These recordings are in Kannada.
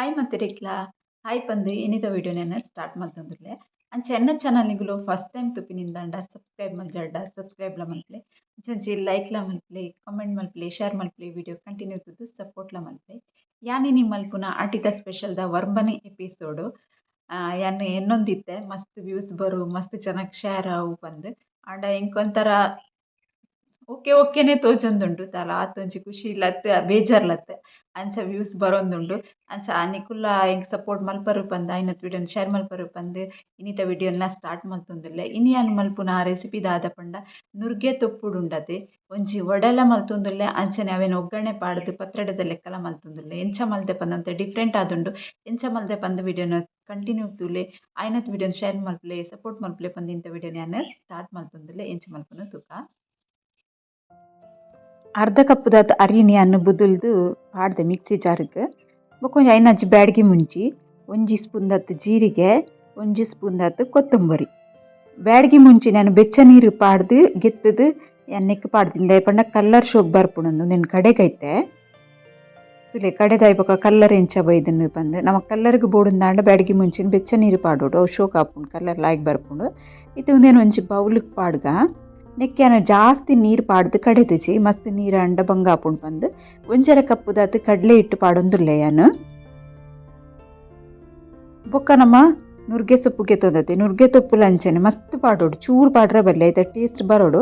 ಹಾಯ್ ಮತ್ತಿರಿಕ್ಲಾ ಹಾಯ್ ಬಂದು ಏನಿದ ನೆನ? ಸ್ಟಾರ್ಟ್ ಮಾಡ್ತಂದ್ರೆ ಅಂಚ ಎನ್ನ ಚಾನಲ್ಗಳು ಫಸ್ಟ್ ಟೈಮ್ ತುಪ್ಪಿನಿಂದಾಂಡ ಸಬ್ಸ್ಕ್ರೈಬ್ ಮಲ್ಜಾಡ್ಡ ಸಬ್ಸ್ಕ್ರೈಬ್ಲ ಮಲ್ಪಲೆ ಲೈಕ್ ಲೈಕ್ಲ ಮಲ್ಪಲೆ ಕಮೆಂಟ್ ಮಲ್ಪಲೆ ಶೇರ್ ಮಲ್ಪಲೆ ವಿಡಿಯೋ ಕಂಟಿನ್ಯೂ ಇರ್ತದೆ ಸಪೋರ್ಟ್ಲ ಮಲ್ಪಲೆ ಯಾನಿನಿ ಮಲ್ಪುನ ಆಟಿದ ದ ವರ್ಬನಿ ಎಪಿಸೋಡು ಯಾನ್ ಎನ್ನೊಂದಿತ್ತೆ ಮಸ್ತ್ ವ್ಯೂಸ್ ಬರು, ಮಸ್ತ್ ಚೆನ್ನಾಗಿ ಶೇರ್ ಆವು ಪಂದ್ ಆಂಡ ಎಂಕೊಂಥರ ಓಕೆ, ಓಕೆನೆ ತೋಜೊಂದುಂಡು ದಾಲ ಆತೊಂಜಿ ಖುಷಿ, ಲತ್ ಬೇಜಾರ್ಲತ್ ಅಂಚ ವ್ಯೂಸ್ ಬರೊಂದುಂಡು ಅಂಚ ನಿಕುಲ್ಲ ಎಂಕ್ ಸಪೋರ್ಟ್ ಮಲ್ಪರು ಬಂದ ಐನತ್ ವಿಡಿಯೋನ್ ಶೇರ್ ಮಲ್ಪರು ಪಂದ್, ಇನ್ನಿತ ವಿಡಿಯೋನ್ಲ ಸ್ಟಾರ್ಟ್ ಮಲ್ತೊಂದುಲ್ಲೆ. ಇನಿ ಯಾನ್ ಮಲ್ಪುನ ರೆಸಿಪಿ ದಾದ ಪಂಡ, ನುರ್ಗೆ ತೊಪ್ಪುಡುಂಡತೆ. ಒಂಜಿ ಒಡೆಲ ಮಲ್ತೊಂದುಲ್ಲೆ, ಅಂಚನೆ ಅವೇನು ಒಗ್ಗರಣೆ ಪಾಡ್ದ್ ಪತ್ರಡದ ಲೆಕ್ಕಲ ಮಲ್ತೊಂದುಲ್ಲೆ. ಎಂಚ ಮಲ್ದೆ ಪಂದಂತೆ ಡಿಫ್ರೆಂಟ್ ಆದುಂಡು. ಎಂಚ ಮಲ್ದೆ ಪಂದ ವಿಡಿಯೋನ ಕಂಟಿನ್ಯೂ ತೂಲೆ, ಐನತ್ ವಿಡಿಯೋನ್ ಶೇರ್ ಮಲ್ಪಲೆ ಸಪೋರ್ಟ್ ಮಲ್ಪಲೆ ಪಂದ್ ಇಂತ ವಿಡಿಯೋನ ಯಾನ್ ಸ್ಟಾರ್ಟ್ ಮಲ್ತೊಂದುಲ್ಲೆ, ಎಂಚ ಮಲ್ಪುನ ತೂಕ. ಅರ್ಧ ಕಪ್ಪುದಾತ್ ಅರಿಣಿಯನ್ನು ಬುದುಲ್ದು ಪಾಡ್ದೆ ಮಿಕ್ಸಿ ಜಾರ್ಗ್. ಬೊಕೊಂಜಿ ಐನಂಚಿ ಬ್ಯಾಡ್ಗಿ ಮುಂಚಿ, ಒಂಜಿ ದಾತ ಜೀರಿಗೆ, ಒಂಜಿ ದಾತ ಕೊತ್ತಂಬರಿ. ಬ್ಯಾಡ್ಗಿ ಮುಂಚಿ ನಾನು ಬೆಚ್ಚ ನೀರು ಪಾಡ್ದು, ಗೆತ್ತದು, ಎಣ್ಣೆಕ್ ಪಾಡ್ದಿಂದೆ ಪಂಡ ಕಲ್ಲರ್ ಶೋಕ್ ಬರ್ಪುಣಂದು ನೆನ್ ಕಡೆಗೈತೆ. ತುಲೆ ಕಡೆದಾಯ್ ಬೊಕ ಕಲ್ಲರ್ ಎಂಚ ಬೈದನ್ ಪಂದ್. ನಮ ಕಲ್ಲರ್ಗ್ ಬೋಡುಂದಾಂಡ ಬ್ಯಾಡ್ಗಿ ಮುಂಚಿನ ಬೆಚ್ಚ ನೀರು ಪಾಡೋಡು. ಅವು ಶೋಕ್ ಆಪುಂಡು ಕಲ್ಲರ್ ಲಾಯ್ಕ್ ಬರ್ಪುಂಡು ಇದು ಒಂದೇನು ಒಂಜಿ ಬೌಲ್ಗ್ ಪಾಡ್ಗ. ನೆಕ್ಕೆನ ಜಾಸ್ತಿ ನೀರು ಪಾಡ್ದು ಕಡೆದಿಜಿ ಮಸ್ತ್ ನೀರು ಅಂಡ ಬಂಗಾಪುಂಡು ಪಂದ್ ಒಂಜರ ಕಪ್ಪುದಾತು ಕಡ್ಲೆ ಹಿಟ್ಟು ಪಾಡೊಂದುಲ್ಲೆ ಯಾನ್? ಬೊಕ್ಕ ನಮ ನುರ್ಗೆ ಸೊಪ್ಪುಗೆ ತೊಂದತೆ, ನುರ್ಗೆ ತೊಪ್ಪುಲ ಅಂಚನೆ ಮಸ್ತ್ ಪಾಡೋಡು, ಚೂರು ಪಾಡ್ರೆ ಬಲ್ಲೆ ಐತೆ ಟೇಸ್ಟ್ ಬರೋಡು.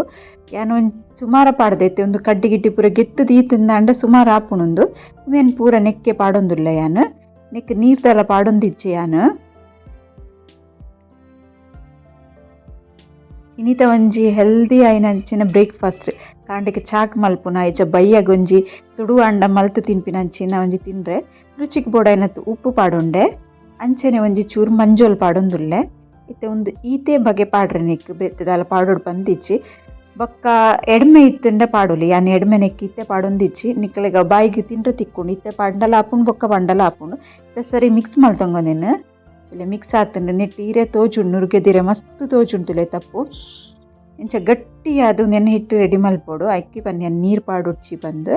ಯಾನು ಒಂಜಿ ಸುಮಾರ ಪಾಡ್ದೈತೆ, ಒಂದು ಕಡ್ಡಿ ಗಿಡ್ಡಿ ಪೂರ ಗೆತ್ತದ ಈ ತಿಂದಾಂಡ ಸುಮಾರು ಆಪುಣೊಂದು ಪೂರ ನೆಕ್ಕೆ ಪಾಡೊಂದುಲ್ಲೆ ಯಾನ್? ನೀರು ನೀರ್ದಲ ಪಾಡೊಂದಿಜ್ಜೆ ಯಾನ್? ಇನ್ನಿತ ಒಂಜಿ ಹೆಲ್ದಿ ಆಯಿನಂಚಿನ ಬ್ರೇಕ್ಫಾಸ್ಟ್ ಕಾಂಡೆಗ್ ಚಾಕ್ ಮಲ್ಪುನ ಐಚ ಬಯ್ಯಗ್ ಒಂಜಿ ತುಡು ಅಂಡ ಮಲ್ತ್ ತಿನ್ಪಿನಂಚಿನ ಒಂಜಿ ತಿನ್ರೆ ರುಚಿಗ್ ಬೋಡಾಯಿನತ್ ಉಪ್ಪು ಪಾಡೊಂಡೆ, ಅಂಚೆನೆ ಒಂಜಿ ಚೂರು ಮಂಜೋಲ್ ಪಾಡೊಂದುಲ್ಲೆ. ಇತ್ತೆ ಒಂದು ಈತೆ ಬಗೆ ಪಾಡ್ರೆ ನಿಕ್ ಬೆತ್ತದಾಲ ಪಾಡೋಡು ಬಂದಿಚ್ಚಿ. ಬೊಕ್ಕ ಎಡ್ಮೆ ಇತ್ತಂಡ ಪಾಡೊಲಿ, ಯಾನ್ ಎಡ್ಮೆ ನೆಕ್ ಇತ್ತೆ ಪಾಡೊಂದಿಚ್ಚಿ. ನಿಕ್ಕಲೆಗ ಬಾಯಿಗೆ ತಿಂಡ್ರೆ ತಿಕ್ಕೊಂಡು ಇತ್ತೆ ಪಂಡಲ ಆಪುಂಡು ಬೊಕ್ಕ ಪಂಡಲ ಆಪುಂಡು ಇತ್ತೆ ಸರಿ ಮಿಕ್ಸ್ ಮಲ್ತೊಂಗೊನೆನ್ ಇಲ್ಲೆ ಮಿಕ್ಸ್ ಆತುಂಡು ನೆಟ್ಟ್ ಈರೆ ತೋಜುಂಡು ನುರ್ಗೆದಿರೆ ಮಸ್ತ್ ತೋಜುಂಡುಲೆ ತಪ್ಪು. ಇಂಚ ಗಟ್ಟಿ ಅದು ನೆನೆ ಹಿಟ್ಟು ರೆಡಿ ಮಲ್ಪೊಡು, ಅಕ್ಕಿ ಪನ್ಯ ನೀರು ಪಾಡುಚ್ಚಿ ಬಂದು.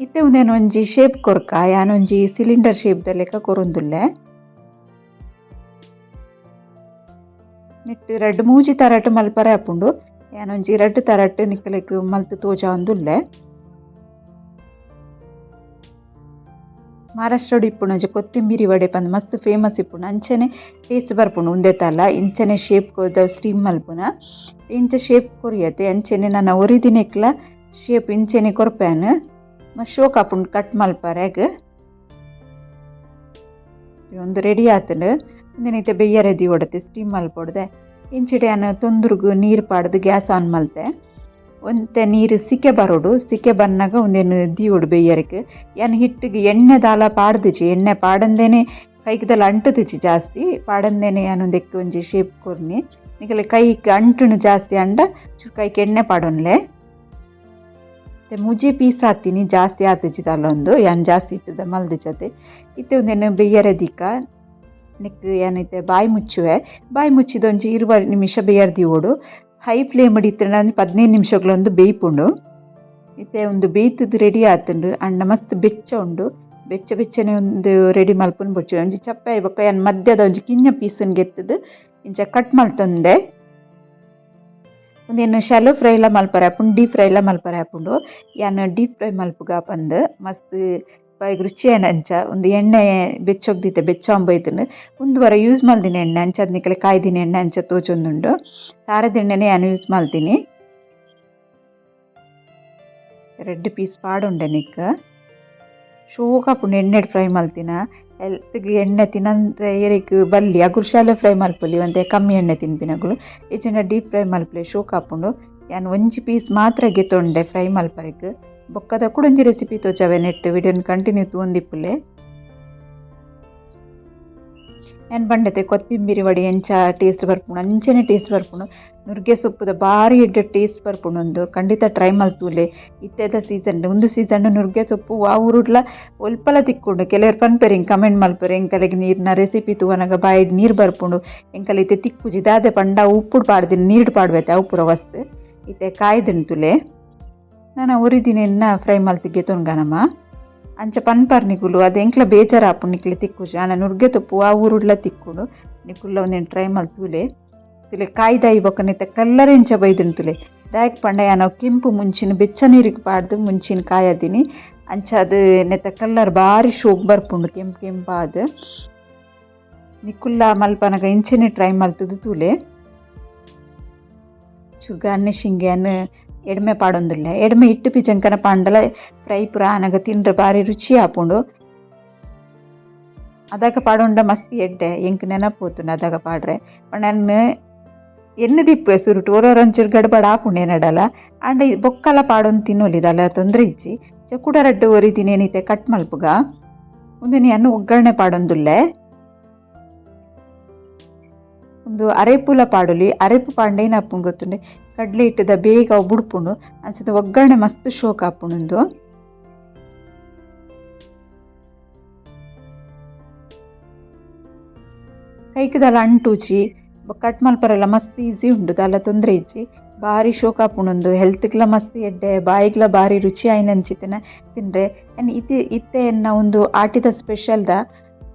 ಇತ್ತೆ ಒಂದೇನು ಒಂಜಿ ಶೇಪ್ ಕೊರ್ಕ ಯಾನೊಂಜಿ ಸಿಲಿಂಡರ್ ಶೇಪ್ದ ಲೆಕ್ಕ ಕೊರೊಂದುಲ್ಲೆ. ನೆಟ್ಟು ರಡ್ಡ್ ಮೂಜಿ ತರಟ್ ಮಲ್ಪರೆ ಆಪುಂಡು ಯಾನೊಂಜಿ ರಡ್ಡ್ ತರಟ್ ನಿಕ್ಕಲೆಗ್ ಮಲ್ತ್ ತೋಜಾಂದುಲ್ಲೆ ಮಹಾರಾಷ್ಟ್ರಡು ಇಪ್ಪುಣ ಒಂಜಿ ಕೊತ್ತಿಂಬಿರಿ ವಡೆ ಪಂದ್, ಮಸ್ತ್ ಫೇಮಸ್ ಇಪ್ಪುಣ ಅಂಚನೆ ಟೇಸ್ಟ್ ಬರ್ಪುಂಡು ತಲ. ಇಂಚನೆ ಶೇಪ್ ಕೋದ ಸ್ಟೀಮ್ ಮಲ್ಪುನ ಇಂಚ ಶೇಪ್ ಕೊರಿಯತೆ, ಅಂಚನೆ ನನ್ನ ಒರಿದಿನೆಕ್ಲ ಶೇಪ್ ಇಂಚನೆ ಕೊರ್ಪೆನ್ ಮಸ್ತ್ ಶೋಕ್ ಕಟ್ ಮಲ್ಪರೆಗ್ ಒಂದು ರೆಡಿ ಆತುಂಡು. ಬೆಯ್ಯ ರೆದಿ ಒಡತೆ ಸ್ಟೀಮ್ ಮಲ್ಪೊಡ್ದೆ ಇಂಚಿಡೆ ನಾನು ತೊಂದ್ರಗು ನೀರು ಪಾಡ್ದು ಗ್ಯಾಸ್ ಆನ್ ಮಲ್ತೆ. ಒಂತೆ ನೀರು ಸಿಕ್ಕೆ ಬರೋಡು ಸಿಕ್ಕೆ ಬಂದಾಗ ಒಂದೇನು ದೀವುಡು ಬೇಯರಕ್ಕೆ ಏನು ಹಿಟ್ಟಿಗೆ ಎಣ್ಣೆ ದಾಲ ಪಾಡ್ದಿಜಿ, ಎಣ್ಣೆ ಪಾಡಂದೇನೆ ಕೈಗದಲ್ಲಿ ಅಂಟುದಿಜಿ ಜಾಸ್ತಿ. ಪಾಡಂದೇನೆ ಏನೊಂದಕ್ಕೆ ಒಂಜಿ ಶೇಪ್ ಕೊರ್ನಿ. ನಿಗಲೆ ಕೈಗೆ ಅಂಟುನು ಜಾಸ್ತಿ ಅಂಡ ಚೂರು ಕೈಗೆ ಎಣ್ಣೆ ಪಾಡೋನ್ಲೆ ಮತ್ತು ಮುಜಿ ಪೀಸ್ ಹಾಕ್ತೀನಿ, ಜಾಸ್ತಿ ಆತಿಜಿ ಅಲ್ಲೊಂದು ಏನು ಜಾಸ್ತಿ ಇಟ್ಟದ ಮಲ್ದಿಜತೆ ಇತ್ತೆ ಒಂದೇನು ಬೇಯರೆ ದಿಕ್ಕ ನೆಕ್ ಏನೈತೆ, ಬಾಯಿ ಮುಚ್ಚುವೆ. ಬಾಯಿ ಮುಚ್ಚಿದೊಂಜಿ ಇರುವ ನಿಮಿಷ ಬೇಯರ್ದಿ ಓಡು. ಹೈ ಫ್ಲೇಮ್ ಇತ್ತಿನ ಒಂದು ಪದಿನೈದು ನಿಮಿಷಗಳೊಂದು ಬೇಯ್ಪುಂಡು. ಇತ್ತೆ ಒಂದು ಬೇಯ್ತದ್ದು ರೆಡಿ ಆತುಂಡು. ಅಣ್ಣ ಮಸ್ತ್ ಬೆಚ್ಚ ಉಂಡು. ಬೆಚ್ಚ ಬೆಚ್ಚನೆ ಒಂದು ರೆಡಿ ಮಲ್ಪುನ್ ಬೊಚ್ಚು ಒಂಜಿ ಚಪ್ಪೆ ಇವಾಗ ಏನು ಮಧ್ಯದ ಒಂಜಿ ಕಿಂಜ ಪೀಸನ್ ಗೆತ್ತದು. ಇಂಚ ಕಟ್ ಮಾಡ್ತಂದೆ ಒಂದೇನು ಶಾಲೋ ಎಲ್ಲ ಮಲ್ಪರ ಆಪುಂಡು ಡೀಪ್ ಫ್ರೈ ಎಲ್ಲ ಮಲ್ಪರೆ ಆಪುಂಡು ಏನು ಡೀಪ್ ಫ್ರೈ ಮಲ್ಪುಗ ಬಂದು ಮಸ್ತ್ ಬಾಯಿಗೆ ರುಚಿ ಅಂಚ? ಒಂದು ಎಣ್ಣೆ ಬೆಚ್ಚೊಗ್ದಿತ್ತೆ ಇದನ್ನು ಒಂದು ವಾರ ಯೂಸ್ ಮಲ್ದಿನ ಎಣ್ಣೆ ಅಂಚ ಅದನ್ನ ಕಾಯ್ದಿನ ಎಣ್ಣೆ ಅಂಚ ತೋಚೊಂದುಂಡು ತಾರದ ಎಣ್ಣೆನೇ ನಾನು ಯೂಸ್ ಮಾಡ್ತೀನಿ ರೆಡ್ ಪೀಸ್ ಪಾಡುಂಡೆ ನಿಕ್ಕ ಶೋಕ್ ಆಪುಂಡು ಎಣ್ಣೆ ಫ್ರೈ ಮಾಡ್ತೀನ? ಹೆಲ್ತ್ಗೆ ಎಣ್ಣೆ ತಿನ್ನಂದ್ರೆ ಏರಿಕ ಬಲ್ಲಿ, ಆ ಶಾಲೆ ಫ್ರೈ ಮಲ್ಪೊಲಿ ಒಂದೇ ಕಮ್ಮಿ ಎಣ್ಣೆ ತಿನ್ಪಿನಗಳು ಹೆಚ್ಚಿನ ಡೀಪ್ ಫ್ರೈ ಮಲ್ಪಲೆ ಶೋಕ್ ಆಪುಂಡು ಯಾನ್ ಒಂಜಿ ಪೀಸ್ ಮಾತ್ರ ಗೆತ್ತೊಂಡೆ ಫ್ರೈ ಮಲ್ಪರೆಗ್ ಬೊಕ್ಕದ ಕುಡಂಜಿ ರೆಸಿಪಿ ತೋಜಾವೆ ನೆಟ್ ವಿಡಿಯೋನ್ ಕಂಟಿನ್ಯೂ ತೂಂದಿಪ್ಪುಲೆ ಏನು ಬಂಡತೆ, ಕೊತ್ತಿಂಬಿರಿ ವಡಿ ಎಂಚ ಟೇಸ್ಟ್ ಬರ್ಪುಂಡು ಅಂಚನೆ ಟೇಸ್ಟ್ ಬರ್ಪುಂಡು ನುರ್ಗೆ ಸೊಪ್ಪುದ ಬಾರಿ ಎಡ್ಡೆ ಟೇಸ್ಟ್ ಬರ್ಪುಂಡು ಒಂದು. ಖಂಡಿತ ಟ್ರೈ ಮಲ್ತೂಲೆ ಇತ್ತೆದ ಸೀಸನ್ ಒಂದು ಸೀಸನ್ ನುರ್ಗೆ ಸೊಪ್ಪು ಆ ಊರುಡ್ಲ ಒಲ್ಪಲ ತಿಕ್ಕೊಂಡು ಕೆಲವರು ಪನ್ಪೆರಿ ಹಿಂಗೆ ಕಮೆಂಟ್ ಮಲ್ಪೆರಿ ಎಂಕಲೆಗ್ ನೀರಿನ ರೆಸಿಪಿ ತೂವನಾಗ ಬಾಯಿಡ್ ನೀರು ಬರ್ಪುಂಡು ಎಂಕಲ ಇತ್ತೆ ತಿಕ್ಕುಜಿ ದಾದೆ ಪಂಡ ಉಪ್ಪುಡು ಪಾಡ್ದಿನ ನೀರು ಪಾಡ್ಬೇತೆ ಅವು ಪುರ ವಸ್ತು. ಇತ್ತೆ ಕಾಯ್ದಿನ ತುಲೆ. ನಾನು ಉರಿದಿನ ಫ್ರೈ ಮಲ್ತಿಗೆ ತೊನ್ಗನಮ್ಮ ಅಂಚ ಪನ್ಪರ್ ನಿಗುಲು, ಅದು ಎಂಕ್ಲ ಬೇಜಾರಾಪುಂಡು ನಿಕ್ಲೆ ತಿಕ್ಕುಜ. ನಾನು ನುರ್ಗೆ ತೊಪ್ಪು, ಆ ಊರುಡ್ಲ ತಿಕ್ಕುಡು. ನಿಕುಲ್ಲ ಒಂದೇನು ಟ್ರೈ ಮಲ್ತುಲೆ ತುಲೆ. ಕಾಯ್ದಾಯಿ ಬೊಕ್ಕ ನೆತ್ತ ಕಲ್ಲರ್ ಎಂಚ ಬೈದುಂಡು ತುಲೆ. ದಾಯಕ್ ಪಂಡಯ ನಾವು ಕೆಂಪು ಮುಂಚಿನ ಬೆಚ್ಚ ನೀರಿಗೆ ಪಾಡ್ದು ಮುಂಚಿನ ಕಾಯದಿನಿ. ಅಂಚ ಅದು ನೆತ್ತ ಕಲ್ಲರ್ ಬಾರಿ ಶೋಕ್ ಬರ್ಪುಂಡು, ಕೆಂಪು ಕೆಂಪಾದ ನಿಕುಲ್ಲ ಮಲ್ಪನಗ ಇಂಚನೆ ಟ್ರೈ ಮಲ್ತದು ತೂಲೆ. ಚು ಶಿಂಗೆ ಎಡ್ಮೆ ಪಾಡೊಂದುಲ್ಲೆ. ಎಡ್ಮೆ ಇಟ್ಟು ಪಿಜಂಕನ ಪಾಂಡಲ ಫ್ರೈ ಪುರ ಆನಗ ತಿಂಡ್ರೆ ಬಾರಿ ರುಚಿ ಆಪುಂಡು. ಅದಾಗ ಪಾಡೊಂಡ ಮಸ್ತಿ ಎಡ್ಡೆ, ಎಂಕ್ ನೆನಪೋತುಂಡು ಅದಾಗ ಪಾಡ್ರೆ. ನನ್ನ ಎಣ್ಣೆ ದಿಪ್ಪು ಸುರುಟು ಒರೊರಂಚೂರು ಗಡ್ಬಡ ಆಪುಂಡು ಏನಡಲ್ಲ ಆಂಡ ಬೊಕ್ಕಲ ಪಾಡೊಂದು ತಿನ್ನೋಲಿದಲ್ಲ ತೊಂದರೆ ಇಜ್ಜಿ ಚಕುಡ ರಡ್ಡು ಒರಿದಿನಿ ಏನಿತೆ ಕಟ್ ಮಲ್ಪುಗ. ಮುಂದೆ ಅನ್ನು ಒಗ್ಗರಣೆ ಪಾಡೊಂದುಲ್ಲೆ. ಒಂದು ಅರೆಪುಲ ಪಾಡುಲಿ, ಅರೆಪು ಪಾಂಡೇನ ಅಪ್ಪುಂಡು ಗೊತ್ತುಂಡೆ? ಕಡ್ಲೆ ಹಿಟ್ಟದ ಬೇಗ ಬುಡ್ಪುಂಡು ಅನ್ಸದ ಒಗ್ಗರಣೆ ಮಸ್ತ್ ಶೋಕ್ ಆಪುಂಡು ಕೈಕದಲ್ಲ ಅಂಟುಚಿ ಕಟ್ ಮಲ್ಪರೆಲ್ಲ ಮಸ್ತ್ ಈಸಿ ಉಂಡು ದಾಲ ತೊಂದರೆ ಇಜ್ಜಿ. ಬಾರಿ ಶೋಕ ಆಪುಂಡು ಹೆಲ್ತ್ಗ್ಲ ಮಸ್ತ್ ಎಡ್ಡೆ, ಬಾಯಿಗ್ಲ ಬಾರಿ ರುಚಿ ಆಯ್ನಂಚಿತ್ತಿನ ತಿಂದ್ರೆ. ಇತ್ತೆ ಇತ್ತೆ ಎನ್ನ ಒಂದು ಆಟಿದ ಸ್ಪೆಷಲ್ದ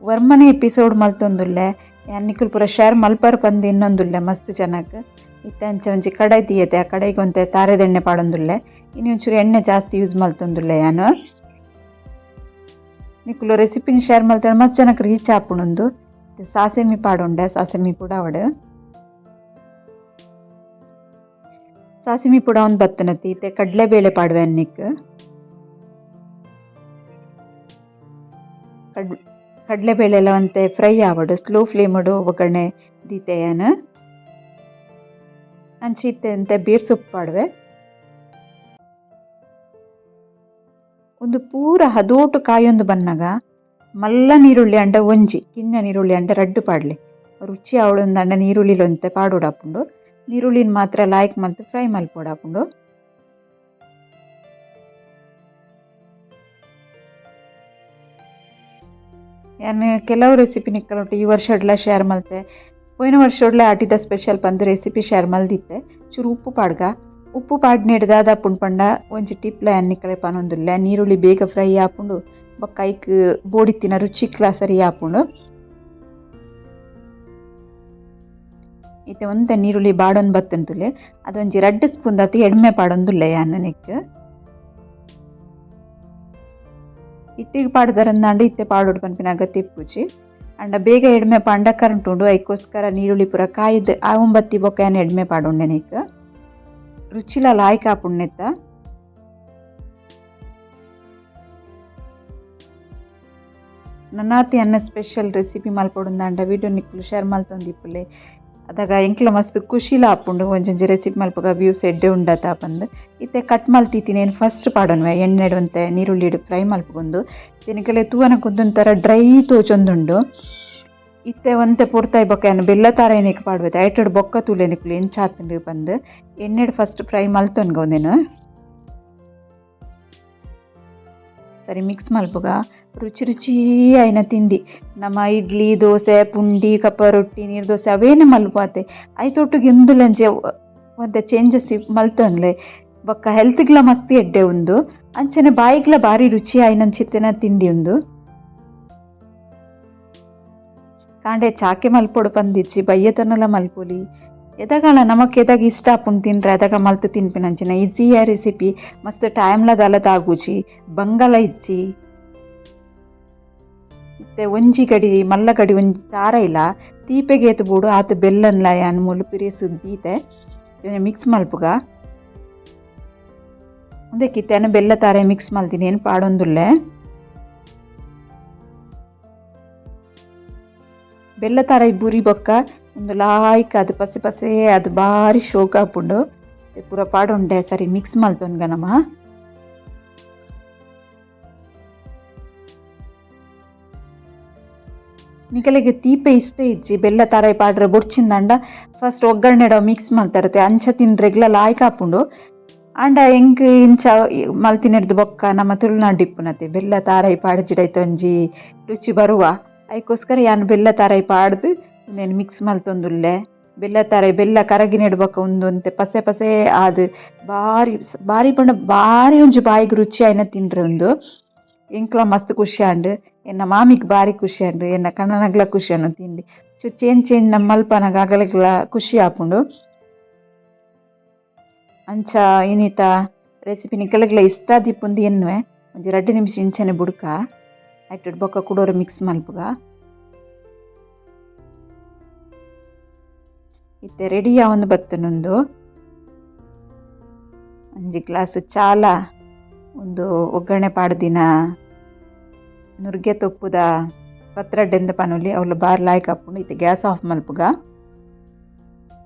ವರ್ಮನೆ ಎಪಿಸೋಡ್ ಮಲ್ತೊಂದುಲ್ಲೆ ಯಾನಿಕುಲ್ ಪೂರ ಶೇರ್ ಮಲ್ಪರ್ ಪಂದ್ ಇನ್ನೊಂದುಲ್ಲೆ, ಮಸ್ತ್ ಜನಕ್. ಇತ್ತೆ ಅಂಚೆ ಒಂಜಿ ಕಡಾಯಿ ತೀಯತೆ, ಆ ಕಡಾಯಿಗೆ ಒಂತೆ ತಾರೆದೆಣ್ಣೆ ಪಾಡೊಂದುಲ್ಲೆ. ಇನ್ನು ಒಂಚೂರು ಎಣ್ಣೆ ಜಾಸ್ತಿ ಯೂಸ್ ಮಲ್ತೊಂದುಲ್ಲೆ ಯಾನು. ನಿಕುಲು ರೆಸಿಪಿನ ಶೇರ್ ಮಲ್ತಾಳೆ ಮಸ್ತ್ ಜನಕ್ಕೆ ರೀಚ್ ಆಪುಣೊಂದು ಸಾಸೆಮಿ ಪಾಡುಂಡೆ, ಸಾಸೆಮಿ ಪುಡ ಅವಡು ಸಾಸಿಮಿ ಪುಡ ಒಂದು ಬತ್ತನತಿ ಇತ್ತೆ ಕಡಲೆಬೇಳೆ ಪಾಡುವೆ ಅನ್ನಿಕ್. ಕಡ್ ಕಡಲೆಬೇಳೆ ಎಲ್ಲ ಒಂತೆ ಫ್ರೈ ಆವಡು ಸ್ಲೋ ಫ್ಲೇಮಡು ಒಗ್ಗರಣೆ ದೀತೆಯನ ಅಂಚಿತ್ತೆ ಅಂತೆ ಬೀರ್ ಸೊಪ್ಪು ಪಾಡುವೆ. ಒಂದು ಪೂರ ಹದೋಟು ಕಾಯೊಂದು ಬನ್ನಗ ಮಲ್ಲ ನೀರುಳ್ಳಿ ಅಂಡ ಒಂಜಿ, ಕಿನ್ನ ನೀರುಳ್ಳಿ ಅಂಡ ರಡ್ಡು ಪಾಡ್ಲಿ. ರುಚಿ ಅವಳೊಂದು ಅಂಡ ನೀರುಳ್ಳಿಲೊಂತೆ ಪಾಡೋಡಾಪುಂಡು. ನೀರುಳ್ಳಿನ ಮಾತ್ರ ಲಾಯ್ಕ್ ಮಲ್ತು ಫ್ರೈ ಮಲ್ಪೊಡಾಪುಂಡು. ಯಾನ್ ಕೆಲವು ರೆಸಿಪಿ ನಿಕ್ಕೊಂಡು ಈ ವರ್ಷ ಒಡ್ಲ ಶೇರ್ ಮಲ್ತೆ ಪೋಯಿನ ವರ್ಷ ಒಡ್ಲೆ ಆಟಿದ ಸ್ಪೆಷಲ್ ಪಂದ್ ರೆಸಿಪಿ ಶೇರ್ ಮಲ್ದಿತ್ತೆ ಚೂರು ಉಪ್ಪು ಪಾಡ್ಗ. ಉಪ್ಪು ಪಾಡ್ ನೆಡ್ದಾದ ಪುಂಡ್ಪಂಡ ಪಂಡ ಒಂಜಿ ಟಿಪ್ಲ ಅನ್ನಿಕ್ಕಲೆ ಪನೊಂದುಲ್ಲ ನೀರುಳ್ಳಿ ಬೇಗ ಫ್ರೈ ಆಪುಂಡು ಬೊಕ್ಕ ಐಕ್ ರುಚಿ ಕ್ಲಾ ಸರಿ ಆಪುಂಡು ಇತ್ತೆ ಒಂತೆ ನೀರುಳ್ಳಿ ಬಾಡೊಂದು ಬತ್ತಂತುಲೆ ಅದೊಂಜಿ ರೆಡ್ ಸ್ಪೂನ್ ದಾತಿ ಎಡ್ಮೆ ಪಾಡೊಂದುಲ್ಲೆ ಯಾನ್ ನೆಕ್ ಇಟ್ಟಿಗೆ ಪಾಡ್ದರಂದಾಂಡ ಇತ್ತೆ ಪಾಡೋಡು ಪನ್ಪಿನ ಅಗತ್ಯ ಇಪ್ಪುಜಿ ಅಂಡ ಬೇಗ ಎಡ್ಮೆ ಪಾಂಡ ಕರೆಂಟ್ ಉಂಡು ಐಕೋಸ್ಕರ ನೀರುಳ್ಳಿ ಪೂರ ಕಾಯ್ದು ಆ ಒಂಬತ್ತಿ ಬೊಕ್ಕ ಏನ್ ಎಡ್ಮೆ ಪಾಡುಂಡೆ ನೆಕ್ ರುಚಿಲ ಲಾಯ್ಕ್ ಆಪುಂಡೆತ್ತ ನನ್ನಾತಿ ಅನ್ನ ಸ್ಪೆಷಲ್ ರೆಸಿಪಿ ಮಲ್ಪೊಡುಂದಾಂಡ ವಿಡಿಯೋ ನಿಕ್ಕಲು ಶೇರ್ ಮಲ್ತೊಂದಿಪ್ಪುಲೆ ಅದಾಗ ಎಂಕ್ಲ ಮಸ್ತ್ ಖುಷಿಲ ಆಪುಂಡು ಒಂಜೊಂಜಿ ರೆಸಿಪಿ ಮಲ್ಪಗ ವ್ಯೂಸ್ ಎಡ್ಡೆ ಉಂಡತ ಪಂದ್ ಇತ್ತೆ ಕಟ್ ಮಲ್ತಿತ್ತೀನಿ ಏನು ಫಸ್ಟ್ ಎಣ್ಣೆಡು ನೀರುಳ್ಳಿ ನೀರುಳ್ಳಿಡು ಫ್ರೈ ಮಲ್ಪಗೊಂದು. ತಿನಕಲೆ ತೂವನ ತರ ಡ್ರೈ ತೋಚೊಂದುಂಡು ಇತ್ತೆ ಒಂತೆ ಪೊರ್ತಾಯಿ ಬೊಕ್ಕ ಏನು ಬೆಲ್ಲ ತಾರ ಏನಕ್ಕೆ ಪಾಡ್ಬೇಕು ಐಟಡ್ ಬೊಕ್ಕ ತೂಲೆನಿಕ್ಲು ಎಂಚಾತಂಡು ಬಂದು. ಎಣ್ಣೆಡು ಫಸ್ಟ್ ಫ್ರೈ ಮಲ್ತೊನ್ಗೊಂದೇನು. ಸರಿ ಮಿಕ್ಸ್ ಮಲ್ಪುಗ ರುಚಿ ರುಚಿ ಆಯ್ನ ತಿಂಡಿ ನಮ್ಮ ಇಡ್ಲಿ ದೋಸೆ ಪುಂಡಿ ಕಪ್ಪ ರೊಟ್ಟಿ ನೀರು ದೋಸೆ ಅವೇನೇ ಮಲ್ಪಾತೆ ಐತೊಟ್ಟಿಗೆ ಎಂದುಲಂಚೆ ಒಂತೆ ಚೇಂಜಸ್ ಮಲ್ತೊನ್ಲೆ ಬೊಕ್ಕ ಹೆಲ್ತ್ಗ್ಲ ಮಸ್ತ್ ಎಡ್ಡೆ ಉಂದು ಅಂಚನೆ ಬಾಯಿಗ್ಲ ಬಾರಿ ರುಚಿ ಆಯ್ನಂಚಿತ್ತಿನ ತಿಂಡಿ ಉಂದು ಕಾಂಡೆ ಚಾಕೆ ಮಲ್ಪೊಡು ಪಂದಿಚ್ಚಿ ಬಯ್ಯತನಲ ಮಲ್ಪೊಲಿ ಎದಗಾಲ ನಮಕ್ ಎದಾಗ ಇಷ್ಟ ಆಪುಂಡು ತಿನ್ರೆ? ಅದಾಗ ಮಲ್ತು ತಿನ್ಪಿನಂಚಿನ ಈಸಿಯ ರೆಸಿಪಿ ಮಸ್ತ್ ಟೈಮ್ಲ ದಾಲದ ಬಂಗಾಳ ಬಂಗಲ ಇಚ್ಚಿ ಇತ್ತೆ ಒಂಜಿ ಗಡಿ, ಮಲ್ಲ ಗಡಿ ಒಂಜಿ ತಾರ ಇಲ್ಲ. ತೀಪೆಗೆ ಆತ ಆತು ಬೆಲ್ಲನ್ಲ ಯಾನ್ ಮುಲು ಪಿರಿಸು ದೀತೆ ಮಿಕ್ಸ್ ಮಲ್ಪುಗ. ಒಂದೇ ಕಿತ್ತೇನು ಬೆಲ್ಲ ತಾರೆ ಮಿಕ್ಸ್ ಮಲ್ತೀನಿ ಏನು ಪಾಡೊಂದುಲ್ಲೆ? ಬೆಲ್ಲ ತಾರೆ ಬುರಿ ಬೊಕ್ಕ. ಒಂದು ಲಾಯ್ಕ್ ಅದು ಪಸೆ ಪಸೆ ಅದು ಬಾರಿ ಶೋಕ ಆಪುಂಡು ಪೂರ ಪಾಡೊಂಡೆ ಸರಿ ಮಿಕ್ಸ್ ಮಲ್ತೊನ್ಗ ನಮ್ಮ ನಿಕಲೆಗೆ ತೀಪೆ ಇಷ್ಟ ಇಜ್ಜಿ ಬೆಲ್ಲ ತಾರಾಯಿ ಪಾಡ್ರೆ ಬೊಡ್ಚಿಂದಂಡ ಫಸ್ಟ್ ಒಗ್ಗರಣೆಡ ಮಿಕ್ಸ್ ಮಲ್ತಾರತೆ ಅಂಚ ತಿನ್ರೆಗ್ಲ ಲಾಯ್ಕ್ ಆಪುಂಡು ಆಂಡ ಎಂಕ್ ಇಂಚ ಮಲ್ತಿನೆಡ್ದು ಬೊಕ್ಕ ನಮ್ಮ ತುಳುನಾಡು ಇಪ್ಪುನತೆ ಬೆಲ್ಲ ತಾರಾಯಿ ಪಾಡ್ಜಿಡೈತೆ ಒಂಜಿ ರುಚಿ ಬರುವ ಐಕೋಸ್ಕರ ಯಾನ್ ಬೆಲ್ಲ ತಾರಾಯಿ ಪಾಡ್ದು నేను ಮಿಕ್ಸ್ ಮಲ್ತೊಂದುಲ್ಲೆ, ಬೆಲ್ಲ ತರೆ, ಬೆಲ್ಲ ಕರಗಿ ನೆಡ್ಬೊಕ ಉಂದೊಂತೆ ಪಸೆ ಪಸೆ ಆದ್ ಬಾರಿ ಬಾರಿ ಪಂಡ ಬಾರಿ ಒಂಜಿ ಬಾಯಿಗೆ ರುಚಿ ಆಯ್ನ ತಿನ್ರೆ ಉಂದು ಎಂಕ್ಲ ಮಸ್ತ್ ಖುಷಿ ಆಂಡ್ ಎನ್ನ ಮಾಮಿಗ್ ಬಾರಿ ಖುಷಿ ಆಂಡ್ ಎನ್ನ ಕಣ್ಣನಗ್ಲ ಖುಷಿ ಆಂಡ್ ತಿಂಡಿ ಚು ಚೇಂಜ್ ಚೇಂಜ್ ನಮ್ಮ ಮಲ್ಪನಗ ಅಗಲಗ್ಲ ಖುಷಿ ಆಪುಂಡು. ಅಂಚ ಇನ್ನಿತ ರೆಸಿಪಿ ನಿಕಲಗ್ಲ ಇಷ್ಟ ದಿಪ್ಪುಂದು ಎನ್ನುವೆ. ಒಂಜಿ ರಡ್ಡ್ ನಿಮಿಷ ಇಂಚನೆ ಬುಡ್ಕ. ಐಟಡ್ ಬೊಕ್ಕ ಕುಡೋರು ಮಿಕ್ಸ್ ಮಲ್ಪುಗ. ಇತ್ತೆ ಆವೊಂದು ಬತ್ತನೊಂದು ಒಂಜಿ ಗ್ಲಾಸ್ ಚಾಲ, ಒಂದು ಒಗ್ಗರಣೆ ಪಾಡ್ದಿನ ನುರ್ಗೆ ತೊಪ್ಪುದ ಪತ್ರಡ್ಡೆಂದ ಪನೊಲಿ ಅವಳು ಬಾರ್ ಲಾಯ್ಕ್ ಆಪುಂಡು ಇತ್ತೆ, ಗ್ಯಾಸ್ ಆಫ್ ಮಲ್ಪುಗ.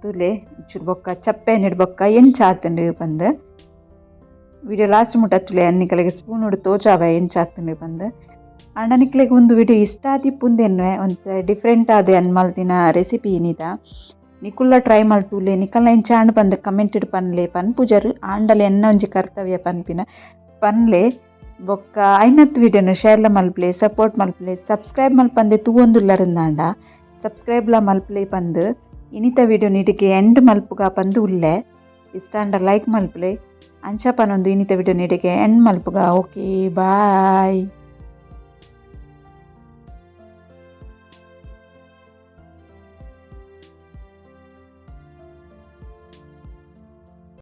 ತುಲೆ, ಚೂರು ಬೊಕ್ಕ ಚಪ್ಪೆ ನಿಡ್ಬೊಕ್ಕ ಎಂಚ ಆತುಂಡು ಪಂದ್? ವಿಡಿಯೋ ಲಾಸ್ಟ್ ಮುಟ್ಟ ತುಲೆ ಅನ್ನಿಕಲೆಗೆ ಸ್ಪೂನ್ ಉಡು ತೋಚಾವ, ಏನು ಆತುಂಡು ಪಂದ್? ಆಂಡ ನಿಕ್ಲೆಗ್ ಒಂದು ವಿಡಿಯೋ ಇಷ್ಟ ಆದಿಪ್ಪುಂದೆನ್ವೆ ಒಂದು ಡಿಫ್ರೆಂಟ್ ಆದ ಅನ್ಮಲ್ದಿನ ರೆಸಿಪಿ ಏನಿದ? ನಿಕುಲ್ಲ ಟ್ರೈ ಮಲ್ತುಲೆ ನಿಕಲ್ನ ಎಂಚ ಆಂಡ್ ಬಂದ್ ಕಮೆಂಟೆಡ್ ಪನ್ಲೆ ಪನ್ಪುಜರ್ ಆಂಡಲ ಎನ್ನ ಒಂಜಿ ಕರ್ತವ್ಯ ಪನ್ಪಿನ ಪನ್ಲೆ ಬೊಕ್ಕ ಐನತ್ ವಿಡಿಯೋನು ಶೇರ್ಲ ಮಲ್ಪ್ಲೆ ಸಪೋರ್ಟ್ ಮಲ್ಪ್ಲೆ ಸಬ್ಸ್ಕ್ರೈಬ್ ಮಲ್ಪಂದೆ ತೂವೊಂದುಲ್ಲರಿಂದಾಂಡ ಸಬ್ಸ್ಕ್ರೈಬ್ಲ ಮಲ್ಪ್ಲೆ ಪಂದ್ ಇನಿತ ವಿಡಿಯೋ ನಿಡಿಗೆ ಎಂಡ್ ಮಲ್ಪುಗ ಪಂದು ಉಲ್ಲೆ ಇಷ್ಟಾಂಡ ಲೈಕ್ ಮಲ್ಪ್ಲೆ ಅಂಚ ಪನೊಂದು ಇನಿತ ವಿಡಿಯೋ ನಿಡಿಗೆ ಎಂಡ್ ಮಲ್ಪುಗ ಓಕೆ ಬಾಯ್